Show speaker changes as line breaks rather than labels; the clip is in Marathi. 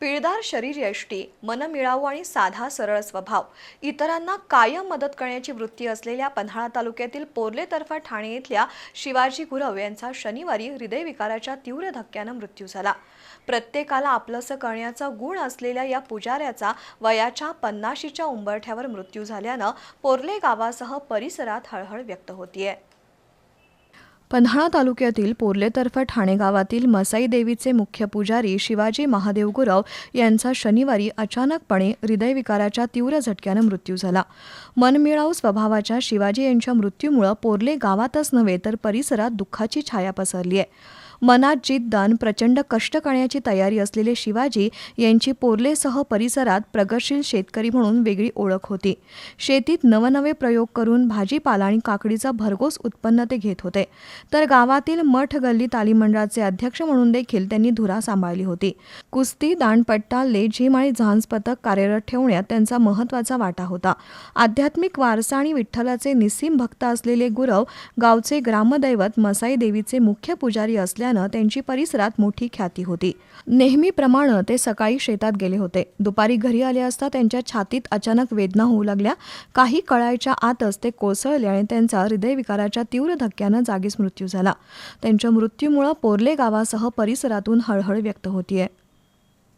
पिळदार शरीरयष्टी मनमिळावू आणि साधा सरळ स्वभाव. इतरांना कायम मदत करण्याची वृत्ती असलेल्या पन्हाळा तालुक्यातील पोर्ले तर्फा ठाणे येथल्या शिवाजी गुरव यांचा शनिवारी हृदयविकाराच्या तीव्र धक्क्यानं मृत्यू झाला. प्रत्येकाला आपलंसं करण्याचा गुण असलेल्या या पुजाऱ्याचा वयाच्या पन्नाशीच्या उंबरठ्यावर मृत्यू झाल्यानं पोर्ले गावासह परिसरात हळहळ व्यक्त होतीये. पन्हाळा तालुक्यातील पोर्लेतर्फे ठाणे गावातील मसाई देवीचे मुख्य पुजारी शिवाजी महादेव गुरव यांचा शनिवारी अचानकपणे हृदयविकाराच्या तीव्र झटक्यानं मृत्यू झाला. मनमिळाऊ स्वभावाच्या शिवाजी यांच्या मृत्यूमुळं पोर्ले गावातच नव्हे तर परिसरात दुःखाची छाया पसरली आहे. मनात जिद्दान प्रचंड कष्ट करण्याची तयारी असलेले शिवाजी यांची पोर्लेसह परिसरात प्रगतशील शेतकरी म्हणून वेगळी ओळख होती. शेतीत नवनवे प्रयोग करून भाजीपाला आणि काकडीचं भरघोस उत्पन्न ते घेत होते. तर गावातील मठ गल्ली तालीम मंडळाचे अध्यक्ष म्हणून देखील त्यांनी धुरा सांभाळली होती. कुस्ती दांडपट्टा लेझिम आणि झांज पथक कार्यरत ठेवण्यात त्यांचा महत्त्वाचा वाटा होता. आध्यात्मिक वारसा आणि विठ्ठलाचे निस्सीम भक्त असलेले गुरव गावचे ग्रामदैवत मसाई देवीचे मुख्य पुजारी असल्यानं त्यांची परिसरात मोठी ख्याती होती. नेहमीप्रमाणे ते सकाळी शेतात गेले होते. दुपारी घरी आले असता त्यांच्या छातीत अचानक वेदना होऊ लागल्या. काही कळायच्या आतच ते कोसळले आणि त्यांचा हृदयविकाराच्या तीव्र धक्क्यानं जागीच मृत्यू झाला. त्यांच्या मृत्यूमुळं पोर्ले गावासह परिसरातून हळहळ व्यक्त होतीये.